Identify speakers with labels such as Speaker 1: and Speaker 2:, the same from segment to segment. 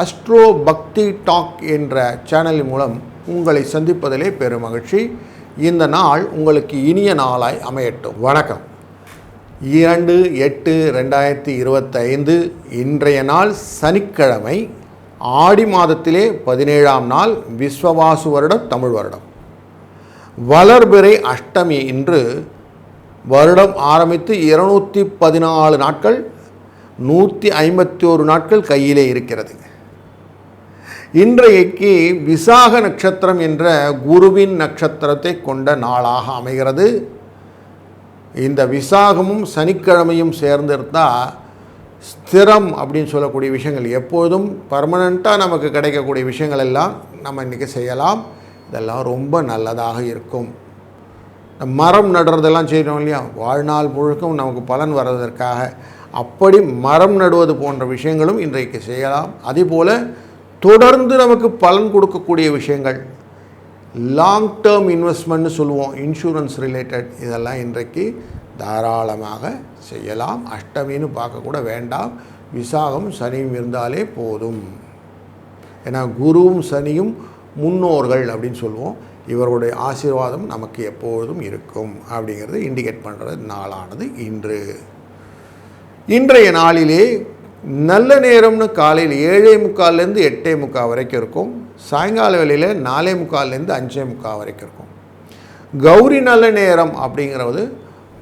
Speaker 1: Astro பக்தி talk என்ற சேனலின் மூலம் உங்களை சந்திப்பதிலே பெரும் மகிழ்ச்சி. இந்த நாள் உங்களுக்கு இனிய நாளாய் அமையட்டும். வணக்கம். இரண்டு எட்டு ரெண்டாயிரத்தி இருபத்தைந்து இன்றைய நாள் சனிக்கிழமை ஆடி மாதத்திலே பதினேழாம் நாள் விஸ்வவாசு வருடம் தமிழ் வருடம். வளர்பிறை அஷ்டமி இன்று வருடம் ஆரம்பித்து இருநூற்றி பதினாலு நாட்கள் நூற்றி ஐம்பத்தி ஒரு நாட்கள் கையிலே இருக்கிறது இன்றைக்கு விசாக நட்சத்திரம் என்ற குருவின் நட்சத்திரத்தை கொண்ட நாளாக அமைகிறது. இந்த விசாகமும் சனிக்கிழமையும் சேர்ந்திருந்தால் ஸ்திரம் அப்படின்னு சொல்லக்கூடிய விஷயங்கள் எப்போதும் பர்மனண்ட்டாக நமக்கு கிடைக்கக்கூடிய விஷயங்கள் எல்லாம் நம்ம இன்றைக்கி செய்யலாம். இதெல்லாம் ரொம்ப நல்லதாக இருக்கும். இந்த மரம் நடுறதெல்லாம் செய்கிறோம் இல்லையா? வாழ்நாள் முழுக்கும் நமக்கு பலன் வர்றதற்காக. அப்படி மரம் நடுவது போன்ற விஷயங்களும் இன்றைக்கு செய்யலாம். அதேபோல் தொடர்ந்து நமக்கு பலன் கொடுக்கக்கூடிய விஷயங்கள். லாங் டேர்ம் இன்வெஸ்ட்மெண்ட்னு சொல்லுவோம். இன்சூரன்ஸ் ரிலேட்டட் இதெல்லாம் இன்றைக்கு தாராளமாக செய்யலாம். அஷ்டமின்னு பார்க்கக்கூட வேண்டாம். விசாகம் சனியும் இருந்தாலே போதும். ஏன்னா குருவும் சனியும் முன்னோர்கள் அப்படின்னு சொல்லுவோம். இவருடைய ஆசீர்வாதம் நமக்கு எப்பொழுதும் இருக்கும். அப்படிங்கிறது இண்டிகேட் பண்ணுறது நாளானது இன்று. இன்றைய நாளிலே நல்ல நேரம்னு காலையில் ஏழே முக்கால்லேருந்து எட்டே முக்கால் வரைக்கும் இருக்கும். சாயங்கால வேலையில் நாலே முக்கால்லேருந்து அஞ்சே முக்கால் வரைக்கும் இருக்கும். கௌரி நல்ல நேரம் அப்படிங்கிறது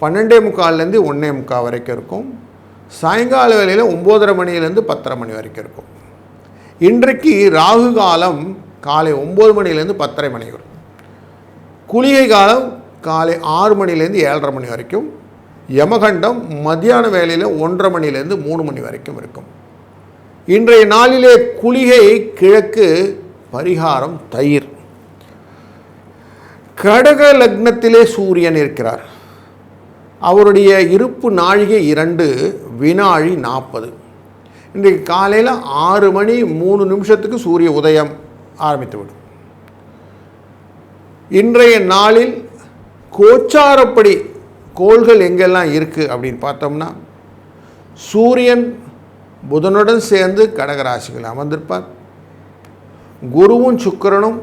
Speaker 1: பன்னெண்டே முக்கால்லேருந்து ஒன்றே முக்கால் வரைக்கும் இருக்கும். சாயங்கால வேலையில் ஒம்போதரை மணிலேருந்து பத்தரை மணி வரைக்கும் இருக்கும். இன்றைக்கு ராகு காலம் காலை ஒம்பது மணிலேருந்து பத்தரை மணி வரும். குளிகை காலம் காலை ஆறு மணிலேருந்து ஏழரை மணி வரைக்கும் யமகண்டம் மத்தியான வேலையில் ஒன்றரை மணிலேருந்து மூணு மணி வரைக்கும் இருக்கும். இன்றைய நாளிலே குளிகை கிழக்கு பரிகாரம் தயிர். கடக லக்னத்திலே சூரியன் இருக்கிறார். அவருடைய இருப்பு நாழிகை இரண்டு வினாழி நாற்பது. இன்றைக்கு காலையில் ஆறு மணி மூணு நிமிஷத்துக்கு சூரிய உதயம் ஆரம்பித்துவிடும். இன்றைய நாளில் கோச்சாரப்படி கோள்கள் எங்கெல்லாம் இருக்குது அப்படின்னு பார்த்தோம்னா சூரியன் புதனுடன் சேர்ந்து கடகராசிகள் அமர்ந்திருப்பார். குருவும் சுக்கரனும்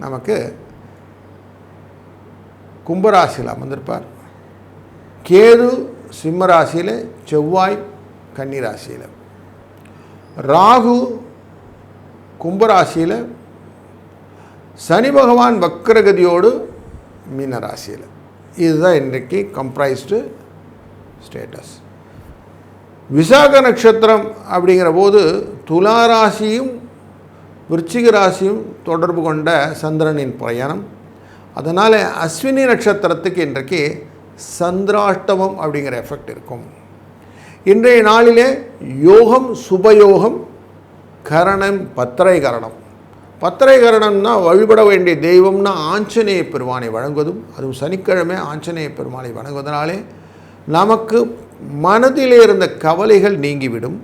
Speaker 1: நமக்கு கும்பராசியில் அமர்ந்திருப்பார். கேது சிம்மராசியில் செவ்வாய் கன்னிராசியில். ராகு கும்பராசியில். சனி பகவான் வக்கரகதியோடு மீனராசியில். இதுதான் இன்றைக்கு கம்ப்ரைஸ்டு ஸ்டேட்டஸ் விசாக நட்சத்திரம் அப்படிங்கிற போது துலா ராசியும் விருச்சிக ராசியும் தொடர்பு கொண்ட சந்திரனின் பயணம் அதனால் அஸ்வினி நட்சத்திரத்துக்கு இன்றைக்கு சந்திராஷ்டமம் அப்படிங்கிற எஃபெக்ட் இருக்கும். இன்றைய நாளிலே யோகம் சுபயோகம் கரணம் பத்திரை கரணம். பத்திரைகரணம்னா வழிபட வேண்டிய தெய்வம்னா ஆஞ்சநேய பெருமானை வழங்குவதும் அதுவும் சனிக்கிழமை ஆஞ்சநேய பெருமானை வணங்குவதனாலே நமக்கு மனதிலே இருந்த கவலைகள் நீங்கிவிடும்.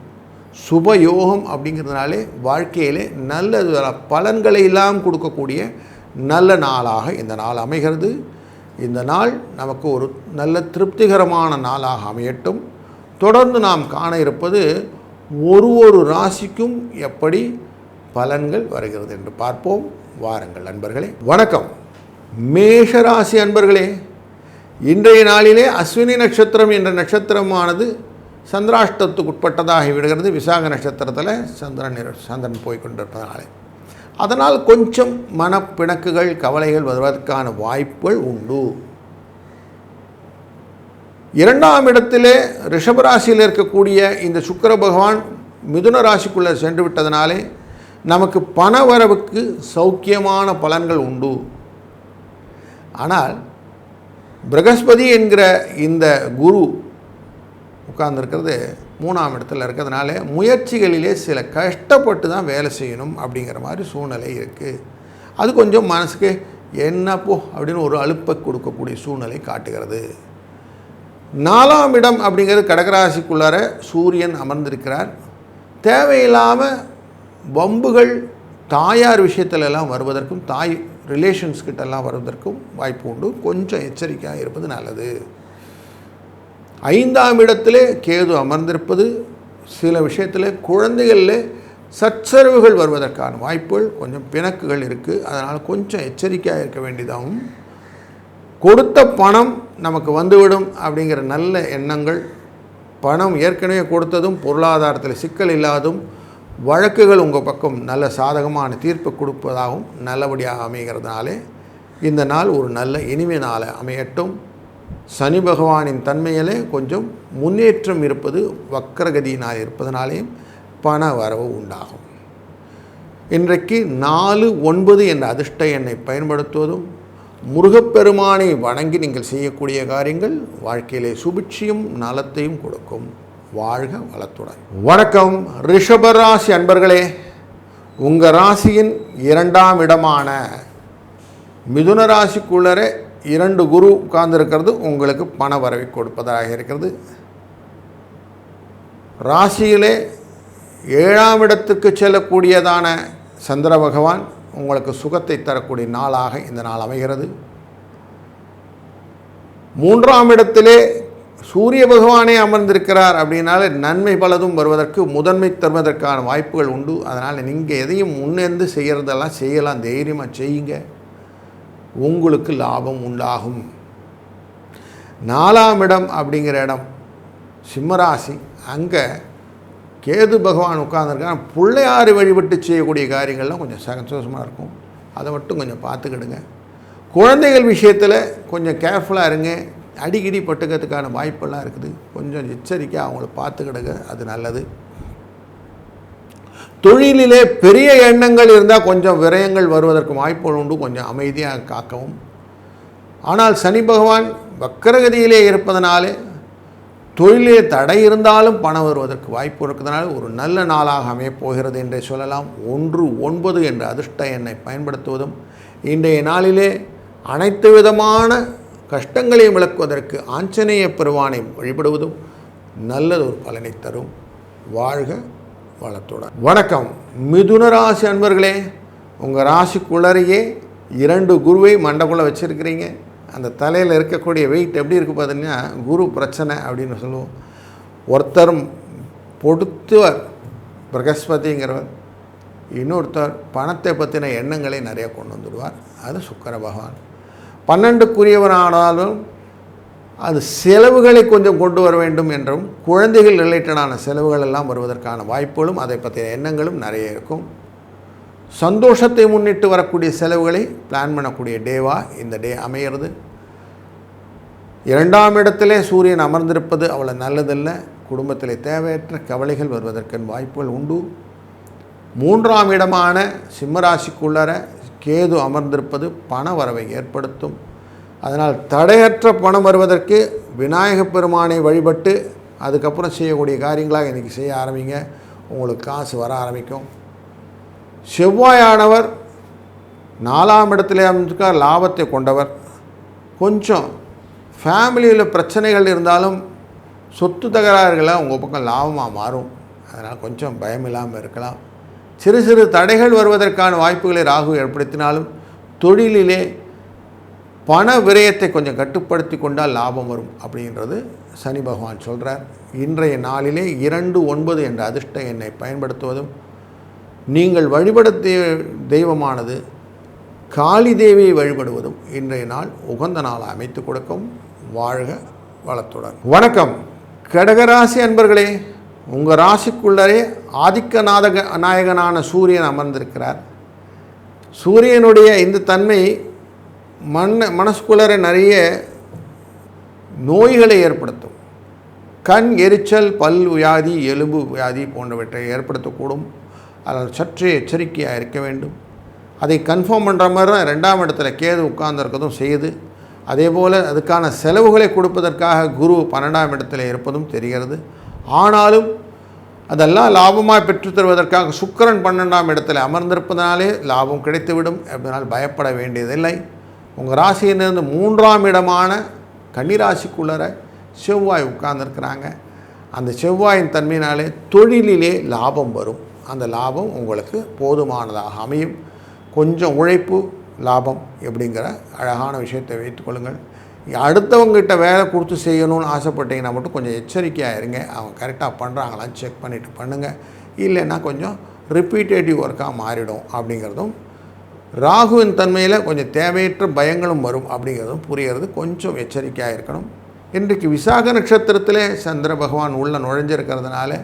Speaker 1: சுபயோகம் அப்படிங்கிறதுனாலே வாழ்க்கையிலே நல்ல பலன்களை எல்லாம் கொடுக்கக்கூடிய நல்ல நாளாக இந்த நாள் அமைகிறது. இந்த நாள் நமக்கு ஒரு நல்ல திருப்திகரமான நாளாக அமையட்டும். தொடர்ந்து நாம் காண இருப்பது ஒரு ஒரு ராசிக்கும் எப்படி பலன்கள் வருகிறது என்று பார்ப்போம். வாருங்கள் அன்பர்களே வணக்கம். மேஷராசி அன்பர்களே இன்றைய நாளிலே அஸ்வினி நட்சத்திரம் என்ற நட்சத்திரமானது சந்திராஷ்டத்துக்கு உட்பட்டதாகி விடுகிறது. விசாக நட்சத்திரத்தில் சந்திரன் சந்திரன் போய்கொண்டிருப்பதனாலே அதனால் கொஞ்சம் மனப்பிணக்குகள் கவலைகள் வருவதற்கான வாய்ப்புகள் உண்டு. இரண்டாம் இடத்திலே ரிஷபராசியில் இருக்கக்கூடிய இந்த சுக்கர பகவான் மிதுன ராசிக்குள்ளே சென்று விட்டதனாலே நமக்கு பண வரவுக்கு சௌக்கியமான பலன்கள் உண்டு. ஆனால் பிரகஸ்பதி என்கிற இந்த குரு உட்கார்ந்துருக்கிறது மூணாம் இடத்துல இருக்கிறதுனால முயற்சிகளிலே சில கஷ்டப்பட்டு தான் வேலை செய்யணும் அப்படிங்கிற மாதிரி சூழ்நிலை இருக்குது அது கொஞ்சம் மனசுக்கு என்னப்போ அப்படின்னு ஒரு அலுப்பை கொடுக்கக்கூடிய சூழ்நிலை காட்டுகிறது. நாலாம் இடம் அப்படிங்கிறது கடகராசிக்குள்ளார சூரியன் அமர்ந்திருக்கிறார். தேவையில்லாமல் வம்புகள் தாயார் விஷயத்திலெல்லாம் வருவதற்கும் தாய் ரிலேஷன்ஸ் கிட்டெல்லாம் வருவதற்கும் வாய்ப்பு உண்டு. கொஞ்சம் எச்சரிக்கையாக இருப்பது நல்லது. ஐந்தாம் இடத்திலே கேது அமர்ந்திருப்பது சில விஷயத்தில் குழந்தைகளில் சச்சரவுகள் வருவதற்கான வாய்ப்புகள் கொஞ்சம் பிணக்குகள் இருக்குது அதனால் கொஞ்சம் எச்சரிக்கையாக இருக்க வேண்டியதாகவும் கொடுத்த பணம் நமக்கு வந்துவிடும் அப்படிங்கிற நல்ல எண்ணங்கள் பணம் ஏற்கனவே கொடுத்ததும் பொருளாதாரத்தில் சிக்கல் இல்லாதும் வழக்குகள் உங்கள் பக்கம் நல்ல சாதகமான தீர்ப்பு கொடுப்பதாகவும் நல்லபடியாக அமைகிறதுனாலே இந்த நாள் ஒரு நல்ல இனிமை நாளை அமையட்டும். சனி பகவானின் தன்மையிலே கொஞ்சம் முன்னேற்றம் இருப்பது வக்கரகதியினால் இருப்பதனாலேயும் பண வரவு உண்டாகும். இன்றைக்கு நாலு ஒன்பது என்ற அதிர்ஷ்ட எண்ணை பயன்படுத்துவதும் முருகப்பெருமானை வணங்கி நீங்கள் செய்யக்கூடிய காரியங்கள் வாழ்க்கையிலே சுபிட்சியும் நலத்தையும் கொடுக்கும். வாழ்க வளத்துடன். வணக்கம் ரிஷபராசி அன்பர்களே. உங்கள் ராசியின் இரண்டாம் இடமான மிதுன ராசிக்குள்ளரே இரண்டு குரு உட்கார்ந்திருக்கிறது. உங்களுக்கு பண வரவை கொடுப்பதாக இருக்கிறது. ராசியிலே ஏழாம் இடத்துக்கு செல்லக்கூடியதான சந்திர பகவான் உங்களுக்கு சுகத்தை தரக்கூடிய நாளாக இந்த நாள் அமைகிறது. மூன்றாம் இடத்திலே சூரிய பகவானே அமர்ந்திருக்கிறார் அப்படின்னாலே நன்மை பலதும் வருவதற்கு முதன்மை தருவதற்கான வாய்ப்புகள் உண்டு. அதனால் நீங்கள் எதையும் முன்னேந்து செய்கிறதெல்லாம் செய்யலாம். தைரியமாக செய்யுங்க. உங்களுக்கு லாபம் உண்டாகும். நாலாம் இடம் அப்படிங்கிற இடம் சிம்மராசி. அங்கே கேது பகவான் உட்கார்ந்துருக்காங்க பிள்ளையாறு வழிபட்டு செய்யக்கூடிய காரியங்கள்லாம் கொஞ்சம் சந்தோஷமாக இருக்கும். அதை மட்டும் கொஞ்சம் பார்த்துக்கிடுங்க. குழந்தைகள் விஷயத்தில் கொஞ்சம் கேர்ஃபுல்லாக இருங்க. அடிக்கடி பட்டுக்கிறதுக்கான வாய்ப்பெல்லாம் இருக்குது. கொஞ்சம் எச்சரிக்கையாக அவங்கள பார்த்துக்கிடுங்க. அது நல்லது. தொழிலிலே பெரிய எண்ணங்கள் இருந்தால் கொஞ்சம் விரயங்கள் வருவதற்கு வாய்ப்புகள் உண்டு. கொஞ்சம் அமைதியாக காக்கவும். ஆனால் சனி பகவான் வக்கரகதியிலே இருப்பதனாலே தொழிலே தடை இருந்தாலும் பணம் வருவதற்கு வாய்ப்பு இருக்கிறதுனால ஒரு நல்ல நாளாக அமையப்போகிறது என்றே சொல்லலாம். ஒன்று ஒன்பது என்ற அதிர்ஷ்ட எண்ணை பயன்படுத்துவதும் இன்றைய நாளிலே அனைத்து விதமான கஷ்டங்களை விளக்குவதற்கு ஆஞ்சநேய பெருவானை வழிபடுவதும் நல்லதொரு பலனை தரும். வாழ்க வளத்துடன். வணக்கம். மிதுன ராசி அன்பர்களே உங்கள் ராசிக்குள்ளரையே இரண்டு குருவை மண்டக்குள்ளே வச்சுருக்கிறீங்க. அந்த தலையில் இருக்கக்கூடிய வெயிட் எப்படி இருக்குது பார்த்தீங்கன்னா குரு பிரச்சனை அப்படின்னு சொல்லுவோம். ஒருத்தர் பொடுத்துவர் பிரகஸ்பதிங்கிறவர். இன்னொருத்தர் பணத்தை பற்றின எண்ணங்களை நிறைய கொண்டு வந்துடுவார். அது சுக்கர பகவான். பன்னெண்டுக்குரியவனானாலும் அது செலவுகளை கொஞ்சம் கொண்டு வர வேண்டும் என்றும் குழந்தைகள் ரிலேட்டடான செலவுகள் எல்லாம் வருவதற்கான வாய்ப்புகளும் அதை பற்றிய எண்ணங்களும் நிறைய இருக்கும். சந்தோஷத்தை முன்னிட்டு வரக்கூடிய செலவுகளை பிளான் பண்ணக்கூடிய டேவாக இந்த டே அமையிறது. இரண்டாம் இடத்திலே சூரியன் அமர்ந்திருப்பது அவ்வளோ நல்லதில்லை. குடும்பத்தில் தேவையற்ற கவலைகள் வருவதற்கு வாய்ப்புகள் உண்டு. மூன்றாம் இடமான சிம்மராசிக்குள்ளர கேது அமர்ந்திருப்பது பண வரவை ஏற்படுத்தும். அதனால் தடையற்ற பணம் வருவதற்கு விநாயகப் பெருமானை வழிபட்டு அதுக்கப்புறம் செய்யக்கூடிய காரியங்களாக இன்றைக்கி செய்ய ஆரம்பிங்க. உங்களுக்கு காசு வர ஆரம்பிக்கும். செவ்வாயானவர் நாலாம் இடத்துல அமைந்திருக்கார் லாபத்தை கொண்டவர். கொஞ்சம் ஃபேமிலியில் பிரச்சனைகள் இருந்தாலும் சொத்து தகராறுகளை உங்கள் பக்கம் லாபமாக மாறும். அதனால் கொஞ்சம் பயம் இல்லாமல் இருக்கலாம். சிறு சிறு தடைகள் வருவதற்கான வாய்ப்புகளை ராகு ஏற்படுத்தினாலும் தொழிலிலே பண விரயத்தை கொஞ்சம் கட்டுப்படுத்தி கொண்டால் லாபம் வரும் அப்படின்றது சனி பகவான் சொல்கிறார் இன்றைய நாளிலே இரண்டு ஒன்பது என்ற அதிர்ஷ்ட எண்ணை பயன்படுத்துவதும் நீங்கள் வழிபட தெய்வமானது காளி தேவியை வழிபடுவதும் இன்றைய நாள் உகந்த நாளை அமைத்து கொடுக்கும். வாழ்க வளத்துடன். வணக்கம். கடகராசி அன்பர்களே உங்கள் ராசிக்குள்ளரே ஆதிக்க நாதக நாயகனான சூரியன் அமர்ந்திருக்கிறார். சூரியனுடைய இந்த தன்மை மண் மனசுக்குள்ளர நிறைய நோய்களை ஏற்படுத்தும். கண் எரிச்சல் பல் வியாதி எலும்பு வியாதி போன்றவற்றை ஏற்படுத்தக்கூடும். அதில் சற்றே எச்சரிக்கையாக இருக்க வேண்டும். அதை கன்ஃபார்ம் பண்ணுற மாதிரி தான் ரெண்டாம் இடத்துல கேது உட்கார்ந்துருக்கதும் செய்யுது. அதே போல் அதுக்கான செலவுகளை கொடுப்பதற்காக குரு பன்னெண்டாம் இடத்துல இருப்பதும் தெரிகிறது. ஆனாலும் அதெல்லாம் லாபமாக பெற்றுத்தருவதற்காக சுக்கிரன் பன்னெண்டாம் இடத்தில் அமர்ந்திருப்பதனாலே லாபம் கிடைத்துவிடும் அப்படினால் பயப்பட வேண்டியதில்லை. உங்கள் ராசியிலிருந்து மூன்றாம் இடமான கன்னிராசிக்குள்ளர செவ்வாய் உட்கார்ந்துருக்கிறாங்க. அந்த செவ்வாயின் தன்மையினாலே தொழிலிலே லாபம் வரும். அந்த லாபம் உங்களுக்கு போதுமானதாக அமையும். கொஞ்சம் உழைப்பு லாபம் எப்படிங்கிற அழகான விஷயத்தை வைத்துக்கொள்ளுங்கள் அடுத்தவங்ககிட்ட வேலை கொடுத்து செய்யணும்னு ஆசைப்பட்டீங்கன்னா மட்டும் கொஞ்சம் எச்சரிக்கையாக இருங்க அவங்க கரெக்டாக பண்ணுறாங்களான்னு செக் பண்ணிவிட்டு பண்ணுங்கள் இல்லைன்னா கொஞ்சம் ரிப்பீட்டேட்டிவ் ஒர்க்காக மாறிடும் அப்படிங்கிறதும் ராகுவின் தன்மையில் கொஞ்சம் தேவையற்ற பயங்களும் வரும் அப்படிங்கிறதும் புரியறது. கொஞ்சம் எச்சரிக்கையாக இருக்கணும் இன்றைக்கு விசாக நட்சத்திரத்திலே சந்திர பகவான் உள்ளே நுழைஞ்சிருக்கிறதுனால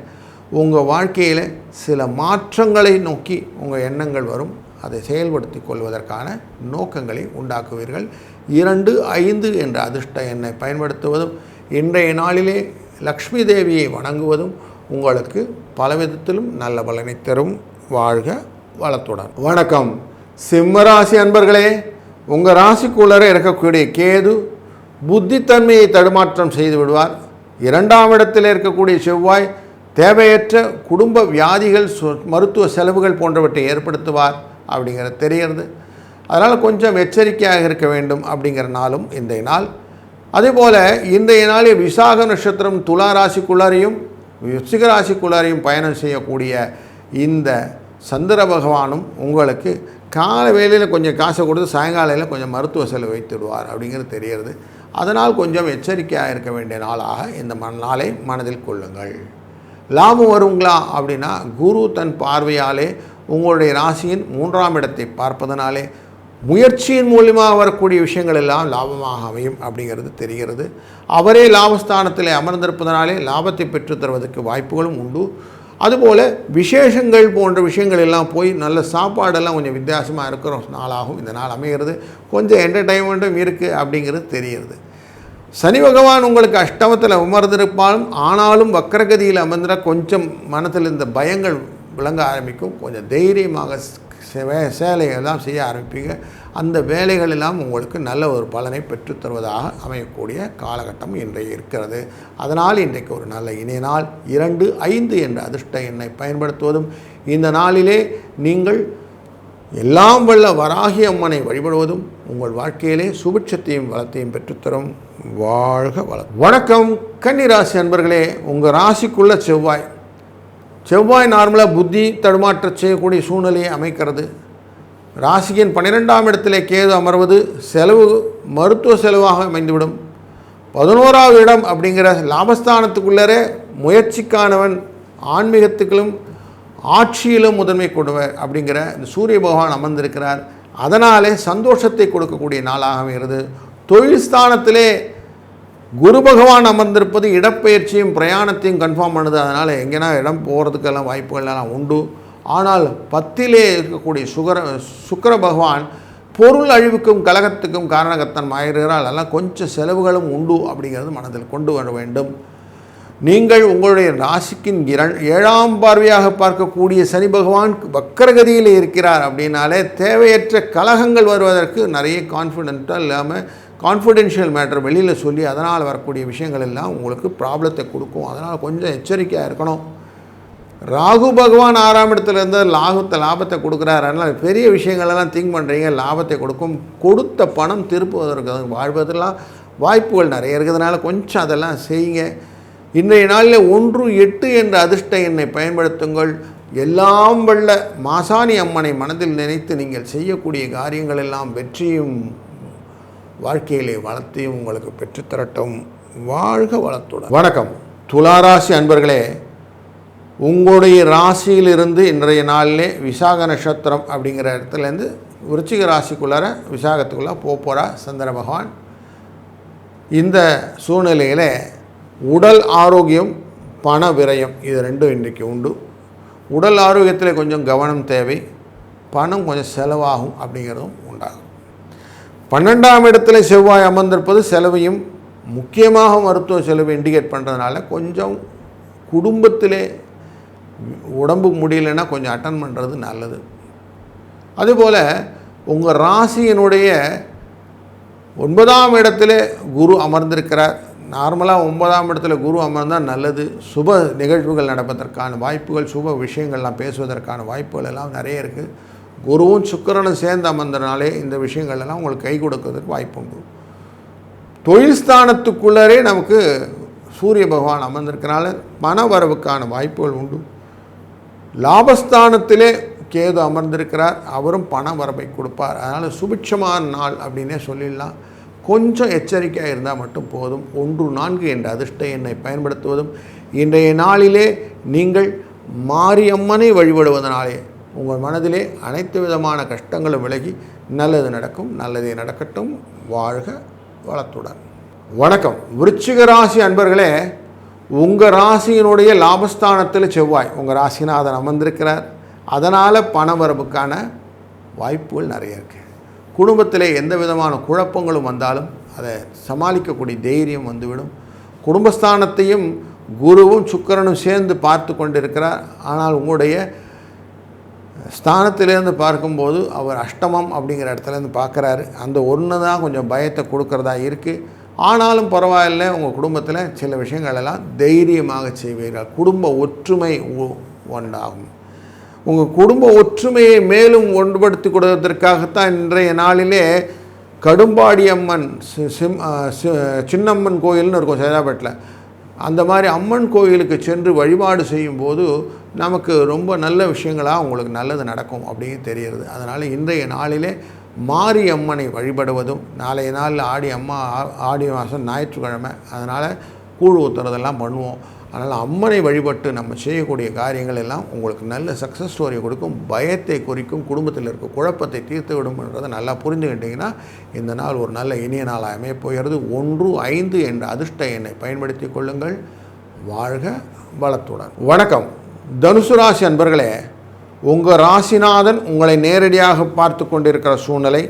Speaker 1: உங்கள் வாழ்க்கையில் சில மாற்றங்களை நோக்கி உங்கள் எண்ணங்கள் வரும். அதை செயல்படுத்தி கொள்வதற்கான நோக்கங்களை உண்டாக்குவீர்கள். இரண்டு ஐந்து என்ற அதிர்ஷ்ட எண்ணை பயன்படுத்துவதும் இன்றைய நாளிலே லக்ஷ்மி தேவியை வணங்குவதும் உங்களுக்கு பலவிதத்திலும் நல்ல பலனை தரும். வாழ்க வளத்துடன். வணக்கம். சிம்மராசி அன்பர்களே உங்கள் ராசிக்குள்ளரே இருக்கக்கூடிய கேது புத்தித்தன்மையை தடுமாற்றம் செய்து விடுவார். இரண்டாம் இடத்தில் இருக்கக்கூடிய செவ்வாய் தேவையற்ற குடும்ப வியாதிகள் சொ- மருத்துவ செலவுகள் போன்றவற்றை ஏற்படுத்துவார். அப்படிங்கிறது தெரிகிறது. அதனால் கொஞ்சம் எச்சரிக்கையாக இருக்க வேண்டும் அப்படிங்கிற நாளும் இன்றைய நாள். அதேபோல் இன்றைய நாளில் விசாக நட்சத்திரம் துலா ராசிக்குள்ளாரையும் விசிக ராசிக்குள்ளாரையும் பயணம் செய்யக்கூடிய இந்த சந்திர பகவானும் உங்களுக்கு கால வேளையில் கொஞ்சம் காசை கொடுத்து சாயங்காலையில் கொஞ்சம் மருத்துவ செலவு வைத்துடுவார் அப்படிங்கிறது தெரிகிறது. அதனால் கொஞ்சம் எச்சரிக்கையாக இருக்க வேண்டிய நாளாக இந்த ம- நாளை மனதில் கொள்ளுங்கள். லாபம் வருங்களா அப்படின்னா குரு தன் பார்வையாலே உங்களுடைய ராசியின் மூன்றாம் இடத்தை பார்ப்பதனாலே முயற்சியின் மூலியமாக வரக்கூடிய விஷயங்கள் எல்லாம் லாபமாக அமையும் அப்படிங்கிறது தெரிகிறது. அவரே லாபஸ்தானத்தில் அமர்ந்திருப்பதனாலே லாபத்தை பெற்று தருவதற்கு வாய்ப்புகளும் உண்டு. அதுபோல் விசேஷங்கள் போன்ற விஷயங்கள் எல்லாம் போய் நல்ல சாப்பாடெல்லாம் கொஞ்சம் வித்தியாசமாக இருக்கிற நாளாகும் இந்த நாள் அமைகிறது. கொஞ்சம் என்டர்டைன்மெண்ட்டும் இருக்குது அப்படிங்கிறது தெரிகிறது. சனி பகவான் உங்களுக்கு அஷ்டமத்தில் அமர்ந்திருப்பாலும் ஆனாலும் வக்கரகதியில் அமர்ந்திர கொஞ்சம் மனத்தில் இந்த பயங்கள் விளங்க ஆரம்பிக்கும். கொஞ்சம் தைரியமாக சே- வே- சேலையெல்லாம் செய்ய ஆரம்பிப்பீங்க. அந்த வேலைகள் எல்லாம் உங்களுக்கு நல்ல ஒரு பலனை பெற்றுத் தருவதாக அமையக்கூடிய காலகட்டம் இன்றைய இருக்கிறது. அதனால் இன்றைக்கு ஒரு நல்ல இணைய நாள். இரண்டு ஐந்து என்ற அதிர்ஷ்ட எண்ணை பயன்படுத்துவதும் இந்த நாளிலே நீங்கள் எல்லாம் வல்ல வராகி அம்மனை வழிபடுவதும் உங்கள் வாழ்க்கையிலே சுபிட்சத்தையும் வளத்தையும் பெற்றுத்தரும் வாழ்க வளம் வணக்கம். கன்னிராசி அன்பர்களே உங்கள் ராசிக்குள்ள செவ்வாய் செவ்வாய் நார்மலாக புத்தி தடுமாற்ற செய்யக்கூடிய சூழ்நிலையை அமைக்கிறது. ராசியின் பன்னிரெண்டாம் இடத்திலே கேது அமர்வது செலவு மருத்துவ செலவாக அமைந்துவிடும். பதினோராவது இடம் அப்படிங்கிற லாபஸ்தானத்துக்குள்ளரே முயற்சிக்கானவன் ஆன்மீகத்துக்களும் ஆட்சியிலும் முதன்மை கொடுவர் அப்படிங்கிற இந்த சூரிய பகவான் அமர்ந்திருக்கிறார். அதனாலே சந்தோஷத்தை கொடுக்கக்கூடிய நாளாக அமைகிறது. தொழில் ஸ்தானத்திலே குரு பகவான் அமர்ந்திருப்பது இடப்பெயர்ச்சியும் பிரயாணத்தையும் கன்ஃபார்ம் பண்ணுது. அதனால் எங்கேனா இடம் போகிறதுக்கெல்லாம் வாய்ப்புகள் எல்லாம் உண்டு. ஆனால் பத்திலே இருக்கக்கூடிய சுகர சுக்கர பகவான் பொருள் அழிவுக்கும் கலகத்துக்கும் காரணகத்தன் ஆகிறால் அதெல்லாம் கொஞ்சம் செலவுகளும் உண்டு அப்படிங்கிறது மனதில் கொண்டு வர வேண்டும். நீங்கள் உங்களுடைய ராசிக்கின் இரண் ஏழாம் பார்வையாக பார்க்கக்கூடிய சனி பகவான் வக்கரகதியில் இருக்கிறார் அப்படின்னாலே தேவையற்ற கலகங்கள் வருவதற்கு நிறைய கான்ஃபிடென்ட்டாக இல்லாமல் கான்ஃபிடென்ஷியல் மேட்டர் வெளியில் சொல்லி அதனால் வரக்கூடிய விஷயங்கள் எல்லாம் உங்களுக்கு ப்ராப்ளத்தை கொடுக்கும். அதனால் கொஞ்சம் எச்சரிக்கையாக இருக்கணும். ராகு பகவான் ஆறாம் இடத்துல இருந்து லாபத்தை லாபத்தை கொடுக்குறாரு. அதனால் பெரிய விஷயங்களெல்லாம் திங்க் பண்ணுறீங்க லாபத்தை கொடுக்கும். கொடுத்த பணம் திருப்புவதற்கு வாழ்வதெல்லாம் வாய்ப்புகள் நிறைய இருக்கிறதுனால கொஞ்சம் அதெல்லாம் செய்யுங்க. இன்றைய நாளில் ஒன்று எட்டு என்ற அதிர்ஷ்ட எண்ணை பயன்படுத்துங்கள். எல்லாம் வல்ல மாசாணி அம்மனை மனதில் நினைத்து நீங்கள் செய்யக்கூடிய காரியங்கள் எல்லாம் வெற்றியும் வாழ்க்கையிலே வளத்தையும் உங்களுக்கு பெற்றுத்தரட்டும். வாழ்க வளத்துடன். வணக்கம். துளாராசி அன்பர்களே உங்களுடைய ராசியிலிருந்து இன்றைய நாளிலே விசாக நட்சத்திரம் அப்படிங்கிற இடத்துலேருந்து விருச்சிக ராசிக்குள்ளார விசாகத்துக்குள்ளே போகிறா சந்திர பகவான். இந்த சூழ்நிலையில் உடல் ஆரோக்கியம் பண விரயம் இது ரெண்டும் இன்றைக்கு உண்டு. உடல் ஆரோக்கியத்தில் கொஞ்சம் கவனம் தேவை. பணம் கொஞ்சம் செலவாகும் அப்படிங்கிறதும் பன்னெண்டாம் இடத்துல செவ்வாய் அமர்ந்திருப்பது செலவையும் முக்கியமாக மருத்துவ செலவு இண்டிகேட் பண்ணுறதுனால கொஞ்சம் குடும்பத்திலே உடம்பு முடியலன்னா கொஞ்சம் அட்டன் பண்ணுறது நல்லது. அதுபோல் உங்கள் ராசியினுடைய ஒன்பதாம் இடத்துல குரு அமர்ந்திருக்கிறார். நார்மலாக ஒன்பதாம் இடத்துல குரு அமர்ந்தால் நல்லது. சுப நிகழ்வுகள் நடப்பதற்கான வாய்ப்புகள் சுப விஷயங்கள்லாம் பேசுவதற்கான வாய்ப்புகள் எல்லாம் நிறைய இருக்குது குருவும் சுக்கிரனும் சேர்ந்து அமர்ந்தனாலே இந்த விஷயங்கள் எல்லாம் உங்களுக்கு கை கொடுக்கறதுக்கு வாய்ப்பு உண்டு. தொழில் ஸ்தானத்துக்குள்ளரே நமக்கு சூரிய பகவான் அமர்ந்திருக்கனால பண வரவுக்கான வாய்ப்புகள் உண்டு. லாபஸ்தானத்திலே கேது அமர்ந்திருக்கிறார் அவரும் பண வரவை கொடுப்பார். அதனால் சுபிட்சமான நாள் அப்படின்னே சொல்லிடலாம். கொஞ்சம் எச்சரிக்கையாக இருந்தால் மட்டும் போதும். ஒன்று நான்கு என்ற அதிர்ஷ்ட எண்ணை பயன்படுத்துவதும் இன்றைய நாளிலே நீங்கள் மாரியம்மனை வழிபடுவதனாலே உங்கள் மனதிலே அனைத்து விதமான கஷ்டங்களும் விலகி நல்லது நடக்கும் நல்லதே நடக்கட்டும். வாழ்க வளத்துடன். வணக்கம். விருச்சிக ராசி அன்பர்களே உங்கள் ராசியினுடைய லாபஸ்தானத்தில் செவ்வாய் உங்கள் ராசிநாதன் அமர்ந்திருக்கிறார். அதனால் பணவரவுக்கான வாய்ப்புகள் நிறைய இருக்குது குடும்பத்தில் எந்த விதமான குழப்பங்களும் வந்தாலும் அதை சமாளிக்கக்கூடிய தைரியம் வந்துவிடும். குடும்பஸ்தானத்தையும் குருவும் சுக்கரனும் சேர்ந்து பார்த்து கொண்டிருக்கிறார். ஆனால் உங்களுடைய ஸ்தானத்திலேருந்து பார்க்கும்போது அவர் அஷ்டமம் அப்படிங்கிற இடத்துலேருந்து பார்க்குறாரு. அந்த ஒன்று தான் கொஞ்சம் பயத்தை கொடுக்குறதா இருக்குது ஆனாலும் பரவாயில்ல உங்கள் குடும்பத்தில் சில விஷயங்கள் எல்லாம் தைரியமாக செய்வீர்கள். குடும்ப ஒற்றுமை ஒன்றாகும். உங்கள் குடும்ப ஒற்றுமையை மேலும் ஒன்றுபடுத்தி கொடுவதற்காகத்தான் இன்றைய நாளிலே கடும்பாடியம்மன் சி- சிம் சி- சின்னம்மன் கோயில்னு இருக்கும் சேதாபேட்டில் அந்த மாதிரி அம்மன் கோயிலுக்கு சென்று வழிபாடு செய்யும்போது நமக்கு ரொம்ப நல்ல விஷயங்களாக உங்களுக்கு நல்லது நடக்கும் அப்படின்னு தெரிகிறது அதனால் இன்றைய நாளிலே மாரி அம்மனை வழிபடுவதும் நாளைய நாளில் ஆடி அம்மா ஆடி மாதம் ஞாயிற்றுக்கிழமை அதனால் கூழ் ஊற்றுறதெல்லாம் பண்ணுவோம். அதனால் அம்மனை வழிபட்டு நம்ம செய்யக்கூடிய காரியங்கள் எல்லாம் உங்களுக்கு நல்ல சக்ஸஸ் ஸ்டோரியை கொடுக்கும் பயத்தை குறிக்கும் குடும்பத்தில் இருக்க குழப்பத்தை தீர்த்து விடும்ன்றதை நல்லா புரிஞ்சுக்கிட்டிங்கன்னா இந்த நாள் ஒரு நல்ல இனிய நாளாக அமைய போகிறது ஒன்று ஐந்து என்ற அதிர்ஷ்ட எண்ணை பயன்படுத்தி கொள்ளுங்கள். வாழ்க வளத்துடன். வணக்கம். தனுசு ராசி அன்பர்களே உங்கள் ராசிநாதன் உங்களை நேரடியாக பார்த்து கொண்டிருக்கிற சூழ்நிலை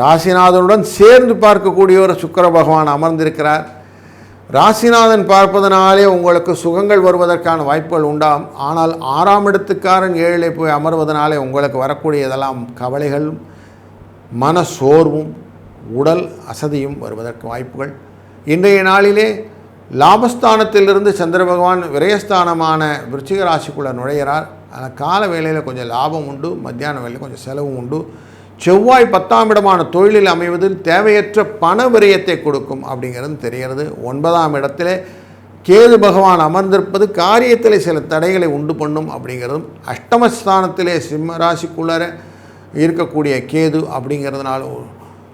Speaker 1: ராசிநாதனுடன் சேர்ந்து பார்க்கக்கூடியவர் சுக்கர பகவான் அமர்ந்திருக்கிறார். ராசிநாதன் பார்ப்பதனாலே உங்களுக்கு சுகங்கள் வருவதற்கான வாய்ப்புகள் உண்டாம். ஆனால் ஆறாம் இடத்துக்காரன் ஏழிலே போய் அமர்வதனாலே உங்களுக்கு வரக்கூடியதெல்லாம் கவலைகளும் மன சோர்வும் உடல் அசதியும் வருவதற்கு வாய்ப்புகள். இன்றைய நாளிலே லாபஸ்தானத்திலிருந்து சந்திர பகவான் விரயஸ்தானமான விருச்சிக ராசிக்குள்ளே நுழையிறார். ஆனால் கால வேலையில் கொஞ்சம் லாபம் உண்டு மத்தியான வேலையில் கொஞ்சம் செலவும் உண்டு. செவ்வாய் பத்தாம் இடமான தொழிலில் அமைவதில் தேவையற்ற பண விரயத்தை கொடுக்கும் அப்படிங்கிறது தெரிகிறது. ஒன்பதாம் இடத்திலே கேது பகவான் அமர்ந்திருப்பது காரியத்தில் சில தடைகளை உண்டு பண்ணும் அப்படிங்கிறதும் அஷ்டமஸ்தானத்திலே சிம்ம ராசிக்குள்ளார இருக்கக்கூடிய கேது அப்படிங்கிறதுனால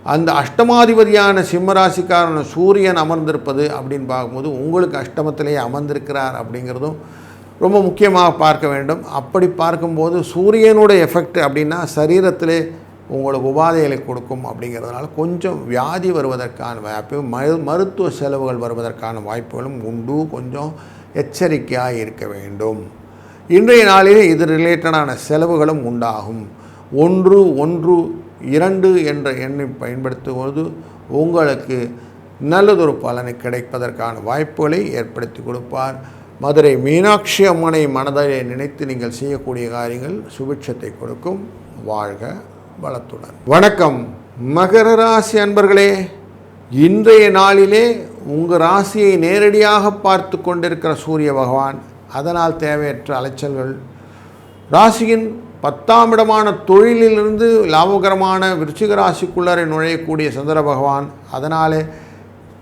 Speaker 1: அந்த அஷ்டமாதிபதியான சிம்மராசிக்காரன சூரியன் அமர்ந்திருப்பது அப்படின்னு பார்க்கும்போது உங்களுக்கு அஷ்டமத்திலேயே அமர்ந்திருக்கிறார் அப்படிங்கிறதும் ரொம்ப முக்கியமாக பார்க்க வேண்டும். அப்படி பார்க்கும்போது சூரியனோட எஃபெக்ட் அப்படின்னா சரீரத்திலே உங்களுக்கு உபாதைகளை கொடுக்கும் அப்படிங்கிறதுனால கொஞ்சம் வியாதி வருவதற்கான வாய்ப்பு மரு மருத்துவ செலவுகள் வருவதற்கான வாய்ப்புகளும் உண்டு. கொஞ்சம் எச்சரிக்கையாக இருக்க வேண்டும். இன்றைய நாளிலே இது ரிலேட்டடான செலவுகளும் உண்டாகும். ஒன்று ஒன்று இரண்டு என்ற எண்ணை பயன்படுத்தும்போது உங்களுக்கு நல்லதொரு பலனை கிடைப்பதற்கான வாய்ப்புகளை ஏற்படுத்தி கொடுப்பார். மதுரை மீனாட்சி அம்மனை மனதிலே நினைத்து நீங்கள் செய்யக்கூடிய காரியங்கள் சுபிட்சத்தை கொடுக்கும். வாழ்க வளத்துடன். வணக்கம். மகர ராசி அன்பர்களே இன்றைய நாளிலே உங்கள் ராசியை நேரடியாக பார்த்து கொண்டிருக்கிற சூரிய பகவான். அதனால் தேவையற்ற அலைச்சல்கள். ராசியின் பத்தாம் இடமான தொழிலிலிருந்து லாபகரமான விருச்சிக ராசிக்குள்ளரை நுழையக்கூடிய சந்திர பகவான் அதனாலே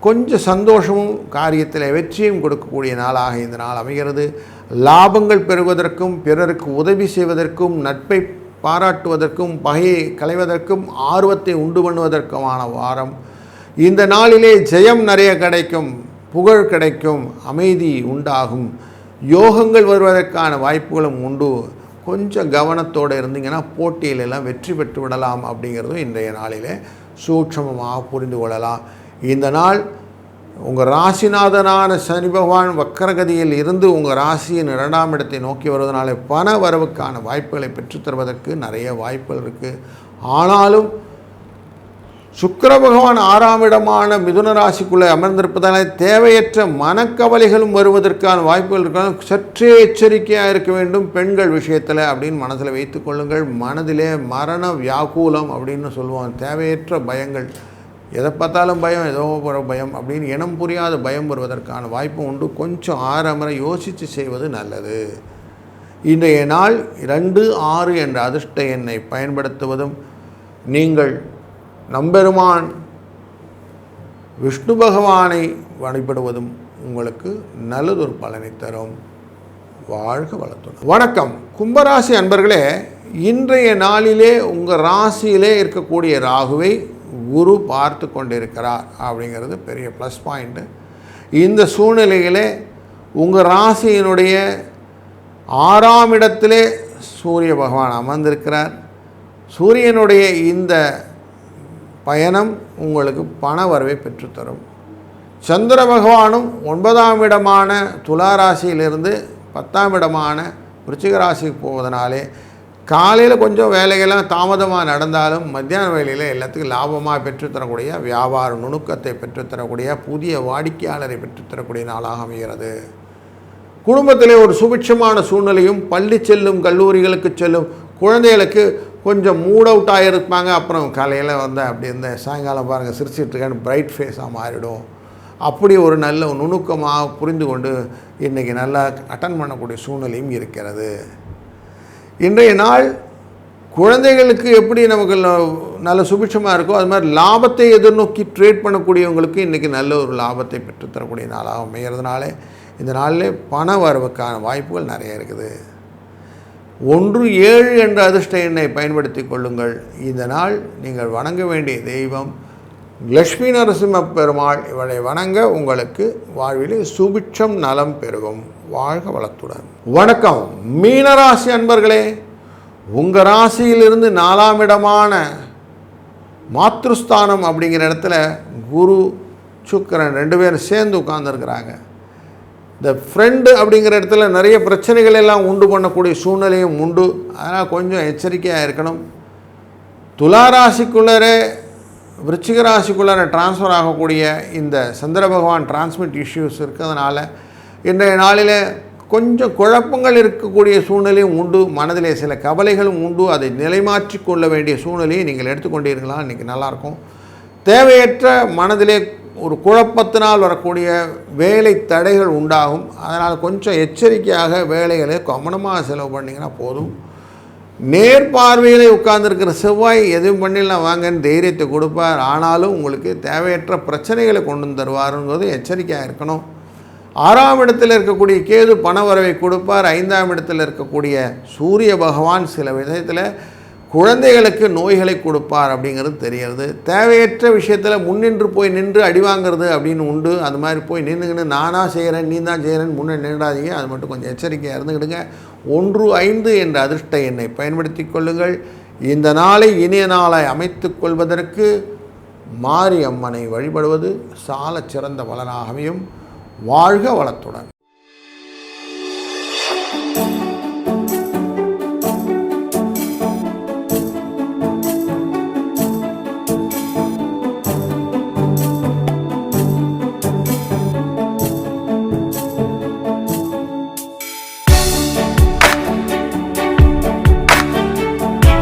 Speaker 1: கொஞ்சம் சந்தோஷமும் காரியத்தில் வெற்றியும் கொடுக்கக்கூடிய நாளாக இந்த நாள் அமைகிறது. லாபங்கள் பெறுவதற்கும் பிறருக்கு உதவி செய்வதற்கும் நட்பை பாராட்டுவதற்கும் பகையை களைவதற்கும் ஆர்வத்தை உண்டு பண்ணுவதற்குமான வாரம். இந்த நாளிலே ஜெயம் நிறைய கிடைக்கும் புகழ் கிடைக்கும் அமைதி உண்டாகும். யோகங்கள் வருவதற்கான வாய்ப்புகளும் உண்டு. கொஞ்சம் கவனத்தோடு இருந்தீங்கன்னா போட்டியிலெல்லாம் வெற்றி பெற்று விடலாம் அப்படிங்கிறதும் இன்றைய நாளிலே சூட்சமமாக புரிந்து கொள்ளலாம். இந்த நாள் உங்கள் ராசிநாதனான சனி பகவான் வக்கரகதியில் இருந்து உங்கள் ராசியின் இரண்டாம் இடத்தை நோக்கி வருவதனால பண வரவுக்கான வாய்ப்புகளை பெற்றுத்தருவதற்கு நிறைய வாய்ப்புகள் இருக்குது ஆனாலும் சுக்கர பகவான் ஆறாம் இடமான மிதுன ராசிக்குள்ளே அமர்ந்திருப்பதால் தேவையற்ற மனக்கவலைகளும் வருவதற்கான வாய்ப்புகள் இருக்கலாம் சற்றே எச்சரிக்கையாக இருக்க வேண்டும் பெண்கள் விஷயத்தில் அப்படின்னு மனசில் வைத்து கொள்ளுங்கள். மனதிலே மரண வியாக்குலம் அப்படின்னு சொல்லுவோம் தேவையற்ற பயங்கள். எதை பார்த்தாலும் பயம் ஏதோ ஒரு பயம் அப்படின்னு இனம் புரியாத பயம் வருவதற்கான வாய்ப்பு உண்டு. கொஞ்சம் ஆறாமரை யோசித்து செய்வது நல்லது. இன்றைய நாள் ரெண்டு ஆறு என்ற அதிர்ஷ்ட எண்ணை பயன்படுத்துவதும் நீங்கள் நம்பெருமான் விஷ்ணு பகவானை வழிபடுவதும் உங்களுக்கு நல்லதொரு பலனை தரும். வாழ்க வளத்துடன். வணக்கம். கும்பராசி அன்பர்களே இன்றைய நாளிலே உங்கள் ராசியிலே இருக்கக்கூடிய ராகுவை குரு பார்த்து கொண்டிருக்கிறார் அப்படிங்கிறது பெரிய ப்ளஸ் பாயிண்ட்டு இந்த சூழ்நிலையிலே உங்கள் ராசியினுடைய ஆறாம் இடத்திலே சூரிய பகவான் அமர்ந்திருக்கிறார். சூரியனுடைய இந்த பயணம் உங்களுக்கு பண வரவை பெற்றுத்தரும். சந்திர பகவானும் ஒன்பதாம் இடமான துலா ராசியிலிருந்து பத்தாம் இடமான விருச்சிக ராசிக்கு போவதனாலே காலையில் கொஞ்சம் வேலைகள்லாம் தாமதமாக நடந்தாலும் மத்தியான வேலையில் எல்லாத்துக்கும் லாபமாக பெற்றுத்தரக்கூடிய வியாபார நுணுக்கத்தை பெற்றுத்தரக்கூடிய புதிய வாடிக்கையாளரை பெற்றுத்தரக்கூடிய நாளாக அமைகிறது. குடும்பத்திலே ஒரு சுபிட்சமான சூழ்நிலையும் பள்ளி செல்லும் கல்லூரிகளுக்கு செல்லும் குழந்தைகளுக்கு கொஞ்சம் மூட் அவுட் ஆகியிருப்பாங்க அப்புறம் காலையில் வந்து அப்படி இருந்தேன். சாயங்காலம் பாருங்கள் சிரிச்சிட்டுருக்கான்னு பிரைட் ஃபேஸாக மாறிடும். அப்படி ஒரு நல்ல நுணுக்கமாக புரிந்து கொண்டு இன்றைக்கி நல்லா அட்டன் பண்ணக்கூடிய சூழ்நிலையும் இருக்கிறது. இன்றைய நாள் குழந்தைகளுக்கு எப்படி நமக்கு ந- நல்ல சுபிட்சமாக இருக்கோ அது மாதிரி லாபத்தை எதிர்நோக்கி ட்ரேட் பண்ணக்கூடியவங்களுக்கு இன்றைக்கி நல்ல ஒரு லாபத்தை பெற்றுத்தரக்கூடிய நாளாக அமைகிறதுனால இந்த நாளில் பண வரவுக்கான வாய்ப்புகள் நிறைய இருக்குது. ஒன்று ஏழு என்ற அதிர்ஷ்ட எண்ணை பயன்படுத்தி கொள்ளுங்கள். இந்த நாள் நீங்கள் வணங்க வேண்டிய தெய்வம். லக்ஷ்மி நரசிம்ம பெருமாள் இவளை வணங்க உங்களுக்கு வாழ்விலே சுபிட்சம் நலம் பெருகும். வாழ்க வளத்துடன். வணக்கம். மீனராசி அன்பர்களே உங்கள் ராசியிலிருந்து நாலாம் இடமான மாத்ருஸ்தானம் அப்படிங்கிற இடத்துல குரு சுக்கிரன் ரெண்டு பேரும் சேர்ந்து உட்கார்ந்துருக்கிறாங்க. இந்த ஃப்ரெண்டு அப்படிங்கிற இடத்துல நிறைய பிரச்சனைகள் எல்லாம் உண்டு பண்ணக்கூடிய சூழ்நிலையும் உண்டு. அதனால் கொஞ்சம் எச்சரிக்கையாக இருக்கணும். துலா ராசிக்குள்ளரே விருச்சிக ராசிக்குள்ளே ட்ரான்ஸ்ஃபர் ஆகக்கூடிய இந்த சந்திர பகவான் டிரான்ஸ்மிட் இஷ்யூஸ் இருக்கிறதுனால இன்றைய நாளில் கொஞ்சம் குழப்பங்கள் இருக்கக்கூடிய சூழ்நிலையும் உண்டு. மனதிலே சில கவலைகளும் உண்டு. அதை நிலைமாற்றி கொள்ள வேண்டிய சூழ்நிலையை நீங்கள் எடுத்துக்கொண்டீர்களா இன்றைக்கி நல்லாயிருக்கும் தேவையற்ற மனதிலே ஒரு குழப்பத்தினால் வரக்கூடிய வேலை தடைகள் உண்டாகும். அதனால் கொஞ்சம் எச்சரிக்கையாக வேலைகளை கவனமாக செலவு பண்ணிங்கன்னா போதும். நேர்பார்வையிலே உட்கார்ந்துருக்கிற செவ்வாய் எதுவும் பண்ணிடலாம் வாங்கன்னு தைரியத்தை கொடுப்பார். ஆனாலும் உங்களுக்கு தேவையற்ற பிரச்சனைகளை கொண்டு வந்து தருவாருங்கிறது எச்சரிக்கையாக இருக்கணும். ஆறாம் இடத்தில் இருக்கக்கூடிய கேது பணவரவை கொடுப்பார். ஐந்தாம் இடத்தில் இருக்கக்கூடிய சூரிய பகவான் சில விதத்தில் குழந்தைகளுக்கு நோய்களை கொடுப்பார் அப்படிங்கிறது தெரிகிறது. தேவையற்ற விஷயத்தில் முன்னின்று போய் நின்று அடி வாங்கிறது அப்படின்னு உண்டு. அது மாதிரி போய் நின்றுக்கின்னு நானாக செய்கிறேன் நீ தான் செய்கிறேன் முன்னே நின்றாதீங்க. அது மட்டும் கொஞ்சம் எச்சரிக்கையாக இருந்துக்கிடுங்க. ஒன்று ஐந்து என்ற அதிர்ஷ்ட எண்ணை பயன்படுத்தி கொள்ளுங்கள். இந்த நாளை இனிய நாளை அமைத்து கொள்வதற்கு மாரியம்மனை வழிபடுவது சால சிறந்த பலனாக அமையும் வாழ்க வளத்துடன்.